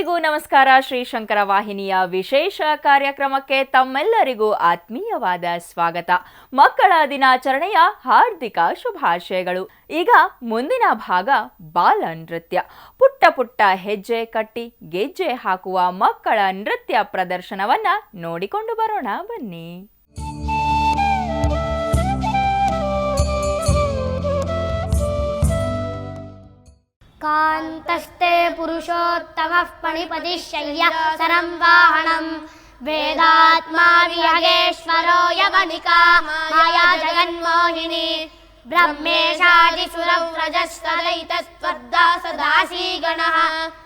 ಎಲ್ಲರಿಗೂ ನಮಸ್ಕಾರ. ಶ್ರೀ ಶಂಕರ ವಾಹಿನಿಯ ವಿಶೇಷ ಕಾರ್ಯಕ್ರಮಕ್ಕೆ ತಮ್ಮೆಲ್ಲರಿಗೂ ಆತ್ಮೀಯವಾದ ಸ್ವಾಗತ. ಮಕ್ಕಳ ದಿನಾಚರಣೆಯ ಹಾರ್ದಿಕ ಶುಭಾಶಯಗಳು. ಈಗ ಮುಂದಿನ ಭಾಗ ಬಾಲ ನೃತ್ಯ. ಪುಟ್ಟ ಪುಟ್ಟ ಹೆಜ್ಜೆ ಕಟ್ಟಿ ಗೆಜ್ಜೆ ಹಾಕುವ ಮಕ್ಕಳ ನೃತ್ಯ ಪ್ರದರ್ಶನವನ್ನ ನೋಡಿಕೊಂಡು ಬರೋಣ ಬನ್ನಿ. कान्तस्ते पुरुषोत्तमः पणिपतिशय्य सरं वाहनम् वेदात्मा विहगेश्वरो यवनिका माया जगन्मोहिनी। ब्रह्मेशादिसुरव्रजस्तदैतस्त्वद्दा सदासी गणः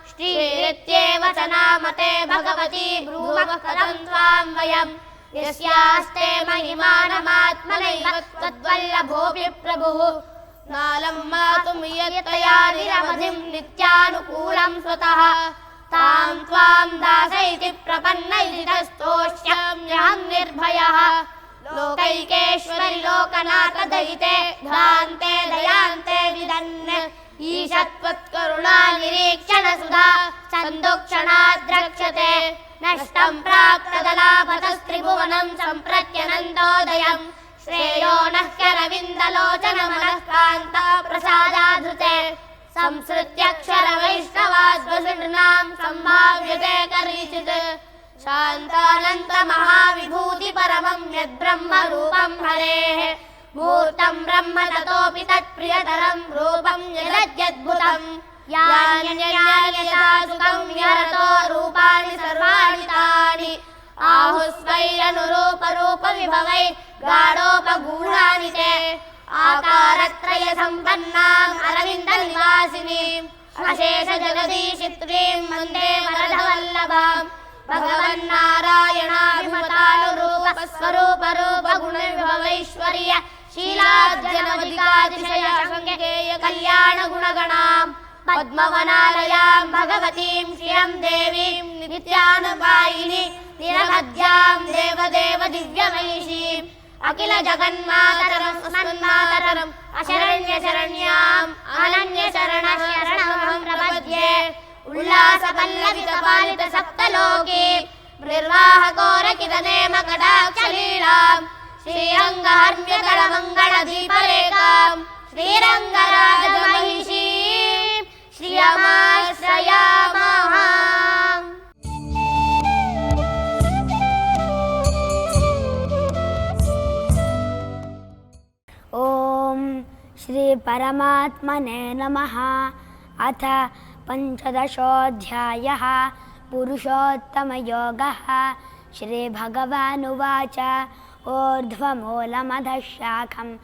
श्रीरित्येव च नामते भगवती प्रभुः या निरवधिं नित्यानुकूलं सुतः निर्भयः। लोकैकेश्वरि लोकनाकदयिते ध्वान्ते दयान्ते विदन्य ईषत्त्वरीक्षण सुधा सन्दुक्षणा द्रक्षते नष्टं प्राप्तस्त्रिभुवनं सम्प्रत्यनन्दोदयम् श्रेयो नः करविन्दलोचनमनः कान्ता प्रसादाधृते संसृत्यक्षरवैष्णवाद्वसृणां सम्भाव्यते करीचित् शान्तानन्तमहाविभूतिपरमं यद्ब्रह्मरूपं हरेः मूर्तं ब्रह्म ततोऽपि तत्प्रियतरं रूपं यदद्यद्भुतम् यान्यन्यान्यथासुतं विहरतो रूपाणि सर्वाणि तानि आहुस्वैरनुरूपरूपविभवै गाढोपगूढानि ते आकारत्रयसम्पन्नाम् अरविन्दनिवासिनीम् अशेषजगदीशित्रीं वन्दे वरदवल्लभाम् भगवन्नारायणाभिमतानुरूपस्वरूपरूपगुणविभवैश्वर्य शीलार्जनवधिकातिशय शङ्केय कल्याणगुणगणाम् पद्मवनालयां भगवतीं श्रियं देवीं नित्यानुपायिनि निरवध्यां देवदेव అఖిల జగన్మాతరస్మన్మాతరం అశరణ్య శరణ్యాం అనన్య శరణ శరణం ప్రపద్యే. ఉల్లాస పల్లవిత పాలిత సప్తలోకే నిర్వాహకోరకిత నేమ కటాక్షలీలాం శ్రీరంగ హర్మ్యకళ మంగళ దీపరేఖాం శ్రీరంగరాజ మహిషీ శ్రియమాశ్రయామ श्रीपरमात्मने नमः। अथ पञ्चदशोऽध्यायः पुरुषोत्तमयोगः। श्रीभगवानुवाच ऊर्ध्वमूलमधः शाखम्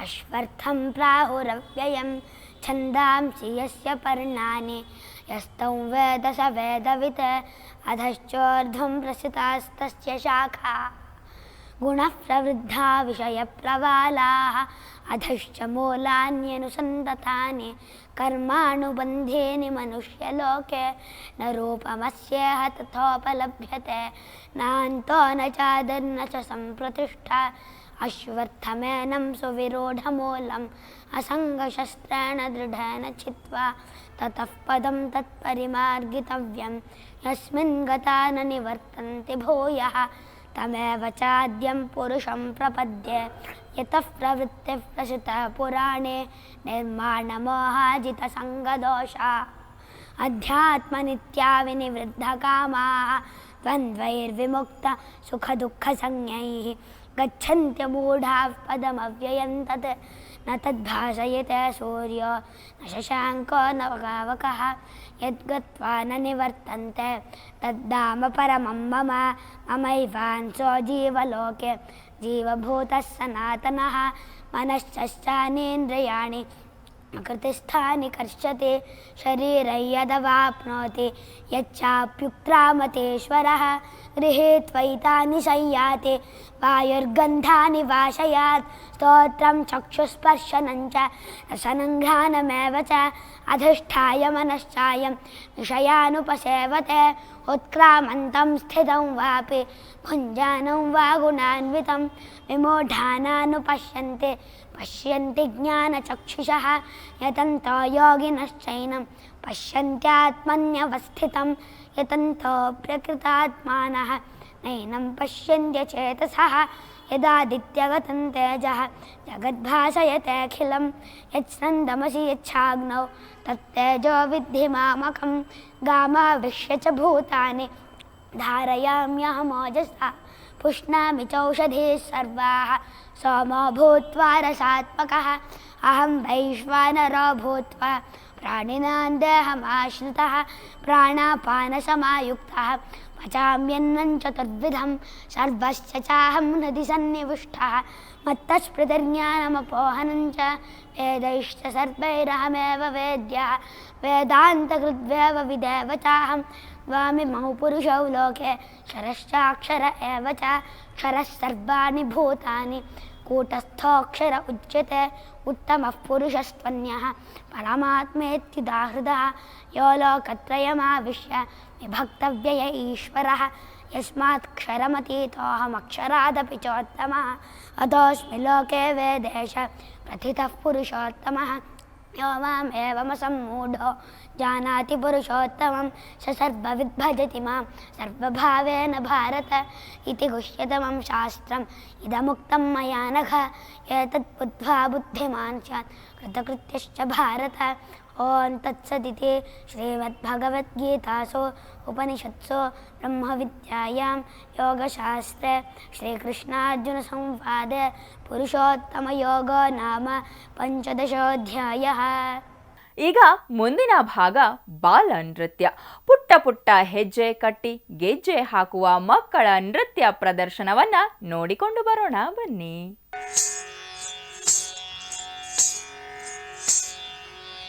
अश्वत्थं प्राहुरव्ययं छन्दांसि यस्य पर्णानि यस्तौ वेद स वेदवित्। अधश्चोर्ध्वं प्रसितास्तस्य शाखा। गुणः प्रवृद्धा विषयप्रवालाः अधश्च मूलान्यनुसन्दतानि कर्मानुबन्धेनि मनुष्यलोके न रूपमस्येह तथोपलभ्यते नान्तो न चादिर्न च सम्प्रतिष्ठा अश्वत्थमेनं सुविरूढमूलम् असङ्गशस्त्रेण दृढेन छित्त्वा ततः पदं तत्परिमार्गितव्यं यस्मिन् गता न निवर्तन्ति भूयः तमेव चाद्यं पुरुषं प्रपद्ये यतः प्रवृत्तिः प्रसितः पुराणे निर्माणमोहाजितसङ्गदोषा। अध्यात्मनित्या विनिवृद्धकामाः द्वन्द्वैर्विमुक्ता सुखदुःखसंज्ञैः गच्छन्त्यमूढाः पदमव्ययं तत् न तद्भासयते सूर्यो। न शशाङ्को न गावकः यद्गत्वा न निवर्तन्ते। तद्धाम परमं मम। ममैवांसो जीवलोके। जीवभूतः सनातनः। मनश्चश्चानीन्द्रियाणि कृतिस्थानि कर्षति शरीरं यदवाप्नोति यच्चाप्युक्रामतेश्वरः गृहीत्वैतानि संयाति वायुर्गन्धानि वाशयात् स्तोत्रं चक्षुस्पर्शनं च रसनङ्घ्रानमेव च अधिष्ठाय मनश्चायं विषयानुपसेवते उत्क्रामन्तं स्थितं वापि भुञ्जानं वा गुणान्वितं विमूढानानुपश्यन्ति पश्यन्ति ज्ञानचक्षुषः यतन्तो योगिनश्चैनं पश्यन्त्यात्मन्यवस्थितं यतन्तो प्रकृतात्मानः नैनं पश्यन्त्य चेतसः यदादित्यगतं तेजः जगद्भासयतेऽखिलं यत्स्नन्दमसि यच्छाग्नौ तत्तेजो विद्धि मामकं गामाविश्य च भूतानि धारयाम्यहमोजसा पुष्णामि चौषधीः सर्वाः सोमो भूत्वा रसात्मकः। अहं वैश्वानरो भूत्वा प्राणिनां देहमाश्रितः प्राणापानसमायुक्तः। पचाम्यन्नं चतुर्विधं सर्वस्य चाहं हृदि सन्निविष्टः। मत्तस्मृतिर्ज्ञानमपोहनं च वेदैश्च सर्वैरहमेव वेद्यः वेदान्तकृद्वेव विदेव चाहं द्वामिमौ पुरुषौ लोके क्षरश्चाक्षर एव च क्षरः सर्वाणि भूतानि, कूटस्थोऽक्षर उच्यते, उत्तमः पुरुषस्त्वन्यः, परमात्मेत्युदाहृदः, यो लोकत्रयमाविश्य विभक्तव्यय ईश्वरः, यस्मात् क्षरमतीतोऽहमक्षरादपि चोत्तमः, अतोऽस्मि लोके वेदेश प्रथितः पुरुषोत्तमः यो मामेवमसम्मूढो जानाति पुरुषोत्तमं। स सर्वविद्भजति माँ। सर्वभावेन भारत इति गुह्यतमं शास्त्रम्। इदमुक्तं मया नघ। एतद्बुद्ध्वा बुद्धिमान् स्यात्। कृतकृत्यश्च भारत। ॐ तत्सदिति श्रीमद्भगवद्गीतासु उपनिषत्सु ब्रह्मविद्यायां योगशास्त्रे श्रीकृष्णार्जुनसंवादे पुरुषोत्तमयोगो नाम पञ्चदशोऽध्यायः ಈಗ ಮುಂದಿನ ಭಾಗ ಬಾಲ ನೃತ್ಯ ಪುಟ್ಟ ಪುಟ್ಟ ಹೆಜ್ಜೆ ಕಟ್ಟಿ ಗೆಜ್ಜೆ ಹಾಕುವ ಮಕ್ಕಳ ನೃತ್ಯ ಪ್ರದರ್ಶನವನ್ನ ನೋಡಿಕೊಂಡು ಬರೋಣ ಬನ್ನಿ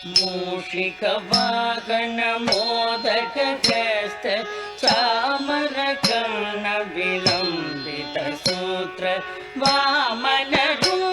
मूषिकवाहनमोदकहस्त चामरकर्ण विलम्बितसूत्र वामनरूप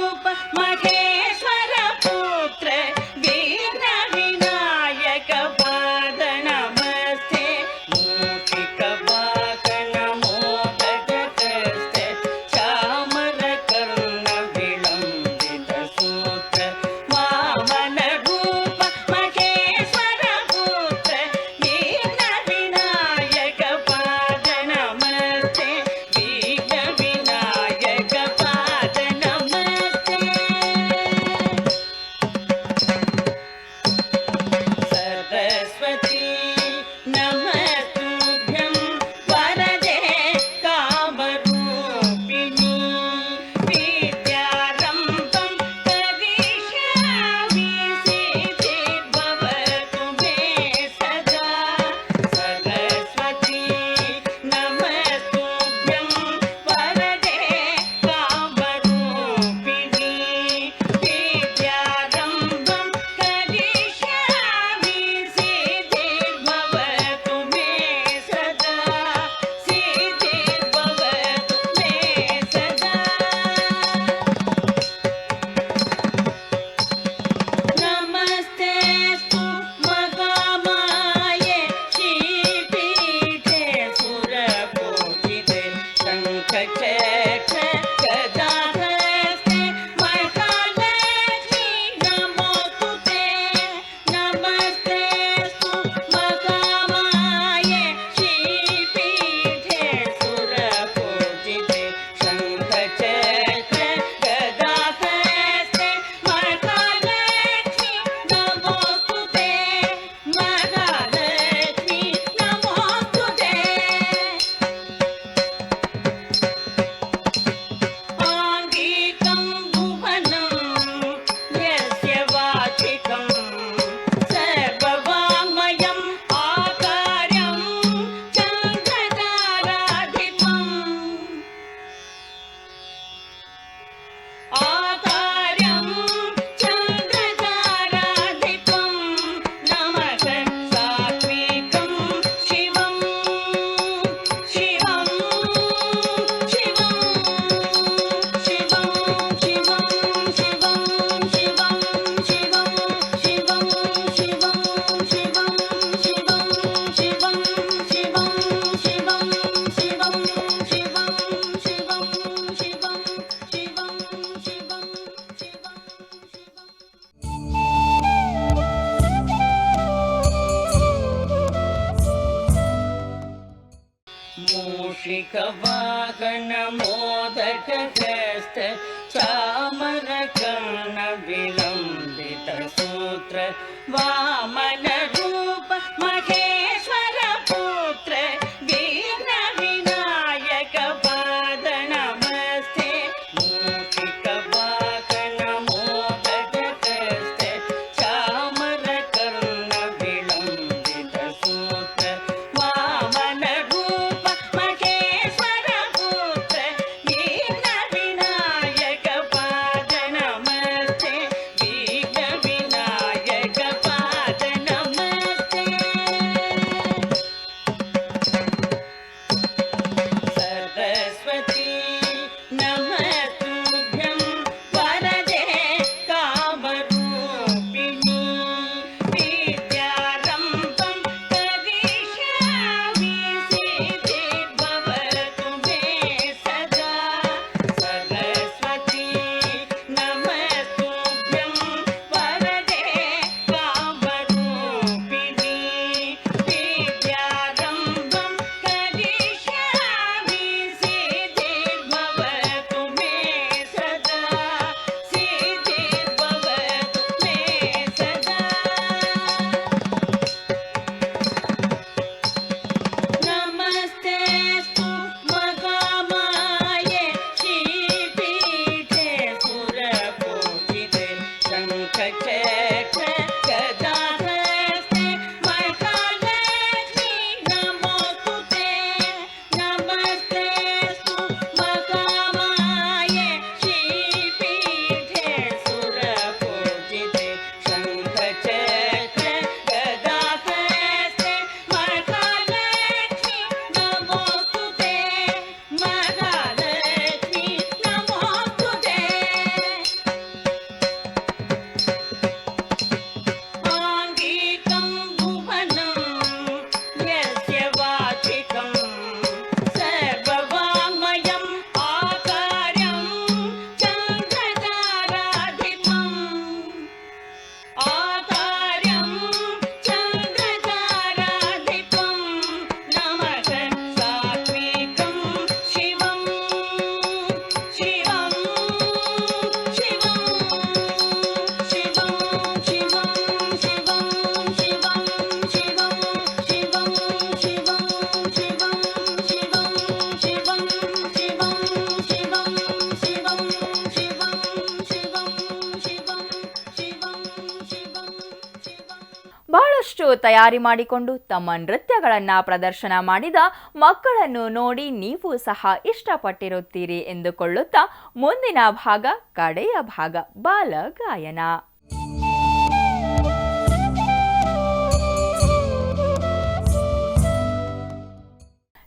ಬಹಳಷ್ಟು ತಯಾರಿ ಮಾಡಿಕೊಂಡು ತಮ್ಮ ನೃತ್ಯಗಳನ್ನು ಪ್ರದರ್ಶನ ಮಾಡಿದ ಮಕ್ಕಳನ್ನು ನೋಡಿ ನೀವು ಸಹ ಇಷ್ಟಪಟ್ಟಿರುತ್ತೀರಿ ಎಂದುಕೊಳ್ಳುತ್ತಾ ಮುಂದಿನ ಭಾಗ, ಕಡೆಯ ಭಾಗ ಬಾಲ ಗಾಯನ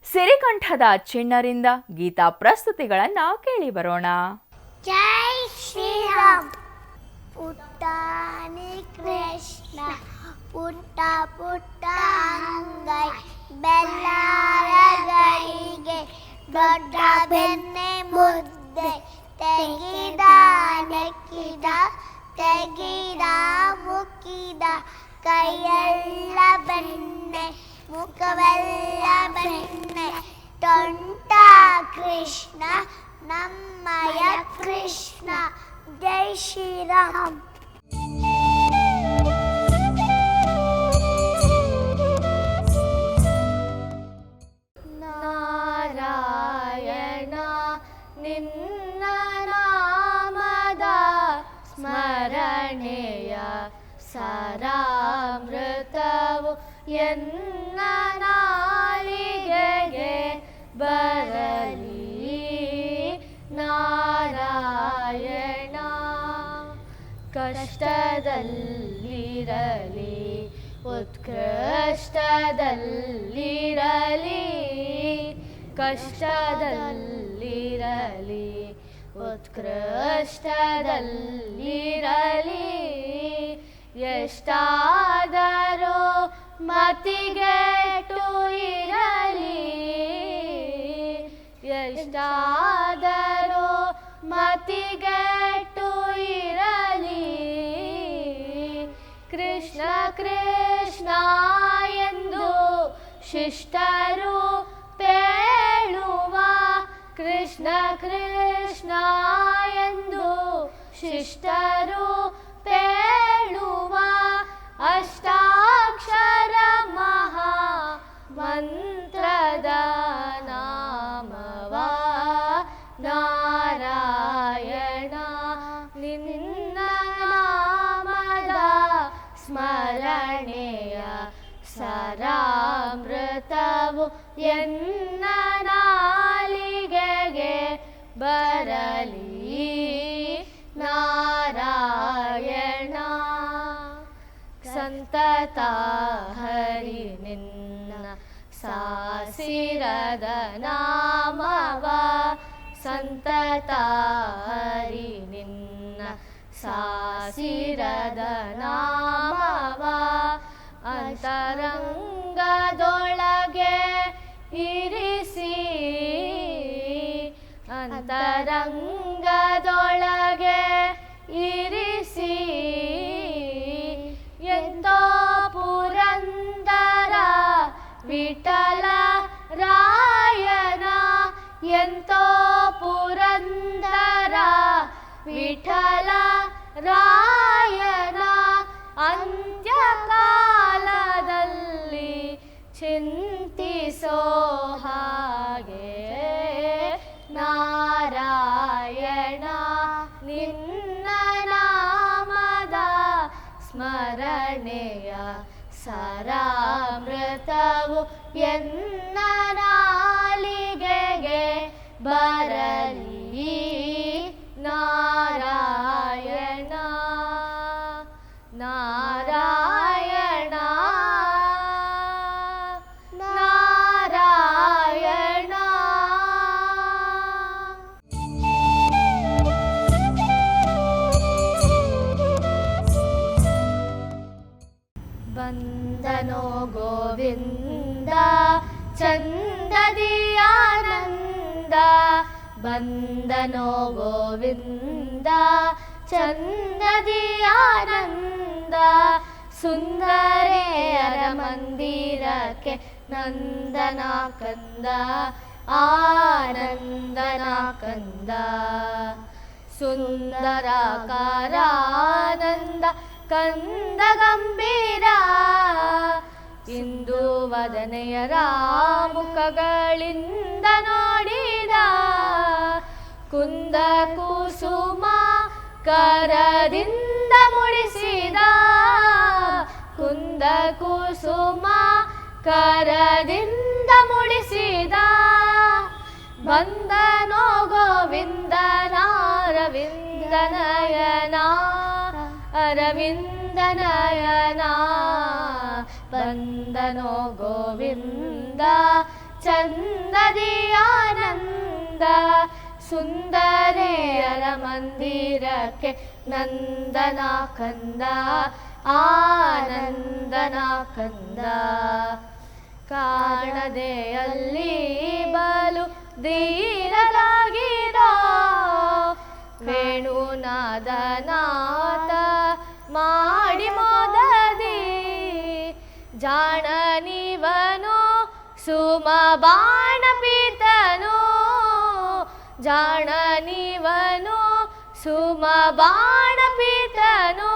ಸಿರಿಕಂಠದ ಚಿಣ್ಣರಿಂದ ಗೀತಾ ಪ್ರಸ್ತುತಿಗಳನ್ನು ಕೇಳಿ ಬರೋಣ ಜೈ ಶ್ರೀರಾಮ್. ಪುಟ್ಟಾನಿ ಕೃಷ್ಣ. ಪುಟ್ಟ ಪುಟ್ಟ ಅಂಗೈ ಬೆಲ್ಲಾರಗಳಿಗೆ ದೊಡ್ಡ ಬೆನ್ನೆ ಮುದ್ದೆ ತೆಗಿದ ನೆಕ್ಕಿದ ತೆಗಿದ ಮುಕ್ಕಿದ ಕೈಯೆಲ್ಲ ಬೆಣ್ಣೆ ಮುಖವೆಲ್ಲ ಬೆಣ್ಣೆ ತೊಂಟ ಕೃಷ್ಣ ನಮ್ಮಯ ಕೃಷ್ಣ ಜೈ ಶ್ರೀರಾಮ್ ಸಾರಾಮೃತವು ಎನ್ನ ನಾಲಿಗೆಗೆ ಬರಲಿ. ನಾರಾಯಣ ಕಷ್ಟದಲ್ಲಿರಲಿ ಉತ್ಕೃಷ್ಟದಲ್ಲಿರಲಿ. ಕಷ್ಟದಲ್ಲಿರಲಿ ಉತ್ಕೃಷ್ಟದಲ್ಲಿರಲಿ. ಎಷ್ಟಾದರೂ ಮತಿಗೆಟ್ಟು ಇರಲಿ. ಎಷ್ಟಾದರೂ ಮತಿಗೆಟ್ಟು ಇರಲಿ. ಕೃಷ್ಣ ಕೃಷ್ಣ ಎಂದು ಶಿಷ್ಟರು ಪೇಳುವ ಕೃಷ್ಣ ಕೃಷ್ಣ ಎಂದು ಶಿಷ್ಟರು ಪೇಳುವ अष्टाक्षरमः मन्त्रदनामवा नारायण निन्दमला स्मरणे सरामृतवयन्ननालि गे बरली नारायण ಸಂತತ ಹರಿ ನಿನ್ನ ಸಾಸಿರದ ನಾಮವ. ಸಂತತ ಹರಿ ನಿನ್ನ ಸಾಸಿರದ ನಾಮವ. ಅಂತರಂಗದೊಳಗೆ ಇರಿಸಿ ಅಂತರಂಗದೊಳಗೆ ವಿಠಲ ರಾಯನ ಅಂತ್ಯಕಾಲದಲ್ಲಿ ಚಿಂತಿಸೋ ಹಾಗೆ ನಾರಾಯಣ ನಿನ್ನ ನಾಮದ ಸ್ಮರಣೆಯ ಸರಾಮೃತವು ಎನ್ನ ನಾಲಿಗೆಗೆ ಬರಲಿ. ಬಂದನೋ ಗೋವಿಂದ, ಚಂದದಿ ಆನಂದ ಸುಂದರೇಯರ ಮಂದಿರಕ್ಕೆ ನಂದನ ಕಂದ, ಆನಂದನ ಕಂದ. ಸುಂದರಾಕಾರಾನಂದ, ಕಂದ ಗಂಭೀರ, ಇಂದು ವದನೆಯರ ಮುಖಗಳಿಂದ ನೋಡಿದ. ಕುಂದ ಕುಸುಮ ಕರದಿಂದ ಮುಡಿಸಿದ ಕುಂದ ಕುಸುಮ ಕರದಿಂದ ಮುಡಿಸಿದ ಬಂದನೋ ಗೋವಿಂದನಾರವಿಂದನಯನ ಅರವಿಂದನಯನ ಬಂದನೋ ಗೋವಿಂದ ಚಂದದಿ ಆನಂದ ಸುಂದರೆಯರ ಮಂದಿರಕ್ಕೆ ನಂದನ ಕಂದ ಆನಂದನ ಕಂದ. ಕಾಣದೆ ಅಲ್ಲಿ ಬಲು ಧೀರರಾಗಿರೋ ವೇಣುನಾದನಾಥ ಮಾಡಿ ಮೋದದಿ ಜಾಣನಿವನು ಸುಮ ಬಾಣ ಪೀತನು ಜಾಣ ನೀವನು ಸುಮ ಬಾಣ ಪೀತನು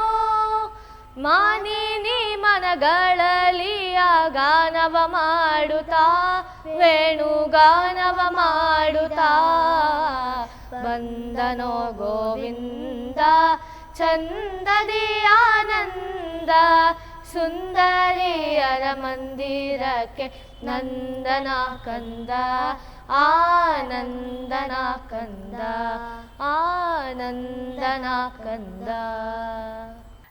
ಮಾನಿನಿ ಮನಗಳಲ್ಲಿ ಗಾನವ ಮಾಡುತ್ತಾ, ವೇಣುಗಾನವ ಮಾಡುತ್ತಾ. ಬಂದನೋ ಗೋವಿಂದ ಚಂದದಿ ಆನಂದ ಸುಂದರಿಯರ ಮಂದಿರಕ್ಕೆ ನಂದನ ಕಂದ ಆನಂದನ ಕಂದ ಆನಂದನ ಕಂದ.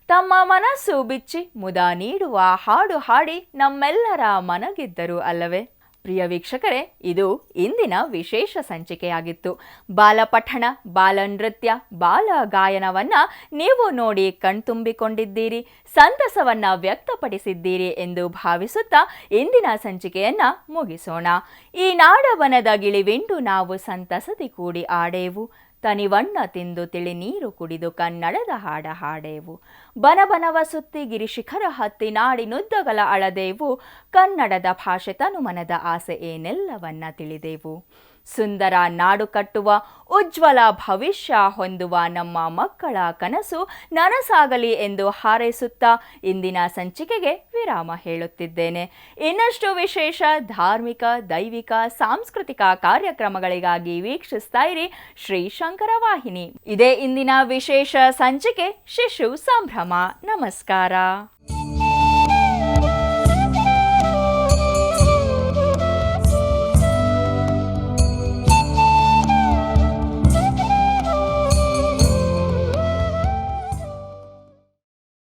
ತಮ್ಮ ಮನಸ್ಸು ಬಿಚ್ಚಿ ಮುದ ನೀಡುವ ಹಾಡು ಹಾಡಿ ನಮ್ಮೆಲ್ಲರ ಮನಗಿದ್ದರು ಅಲ್ಲವೇ? ಪ್ರಿಯ ವೀಕ್ಷಕರೇ, ಇದು ಇಂದಿನ ವಿಶೇಷ ಸಂಚಿಕೆಯಾಗಿತ್ತು. ಬಾಲಪಠಣ ಬಾಲನೃತ್ಯ ಬಾಲ ಗಾಯನವನ್ನು ನೀವು ನೋಡಿ ಕಣ್ತುಂಬಿಕೊಂಡಿದ್ದೀರಿ, ಸಂತಸವನ್ನ ವ್ಯಕ್ತಪಡಿಸಿದ್ದೀರಿ ಎಂದು ಭಾವಿಸುತ್ತಾ ಇಂದಿನ ಸಂಚಿಕೆಯನ್ನ ಮುಗಿಸೋಣ. ಈ ನಾಡವನದ ಗಿಳಿವಿಂಡು ನಾವು ಸಂತಸದಿ ಕೂಡಿ ಆಡೇವು. ತನಿವಣ್ಣ ತಿಂದು ತಿಳಿ ನೀರು ಕುಡಿದು ಕನ್ನಡದ ಹಾಡ ಹಾಡೇವು. ಬನಬನವ ಸುತ್ತಿ ಗಿರಿಶಿಖರ ಹತ್ತಿ ನಾಡಿನುದ್ದಗಲ ಅಳದೇವು. ಕನ್ನಡದ ಭಾಷೆ ತನುಮನದ ಆಸೆ ಏನೆಲ್ಲವನ್ನ ತಿಳಿದೆವು. ಸುಂದರ ನಾಡು ಕಟ್ಟುವ, ಉಜ್ವಲ ಭವಿಷ್ಯ ಹೊಂದುವ ನಮ್ಮ ಮಕ್ಕಳ ಕನಸು ನನಸಾಗಲಿ ಎಂದು ಹಾರೈಸುತ್ತಾ ಇಂದಿನ ಸಂಚಿಕೆಗೆ ವಿರಾಮ ಹೇಳುತ್ತಿದ್ದೇನೆ. ಇನ್ನಷ್ಟು ವಿಶೇಷ ಧಾರ್ಮಿಕ, ದೈವಿಕ, ಸಾಂಸ್ಕೃತಿಕ ಕಾರ್ಯಕ್ರಮಗಳಿಗಾಗಿ ವೀಕ್ಷಿಸ್ತಾ ಇರಿ ಶ್ರೀ ಶಂಕರ ವಾಹಿನಿ. ಇದೇ ಇಂದಿನ ವಿಶೇಷ ಸಂಚಿಕೆ ಶಿಶು ಸಂಭ್ರಮ. ನಮಸ್ಕಾರ.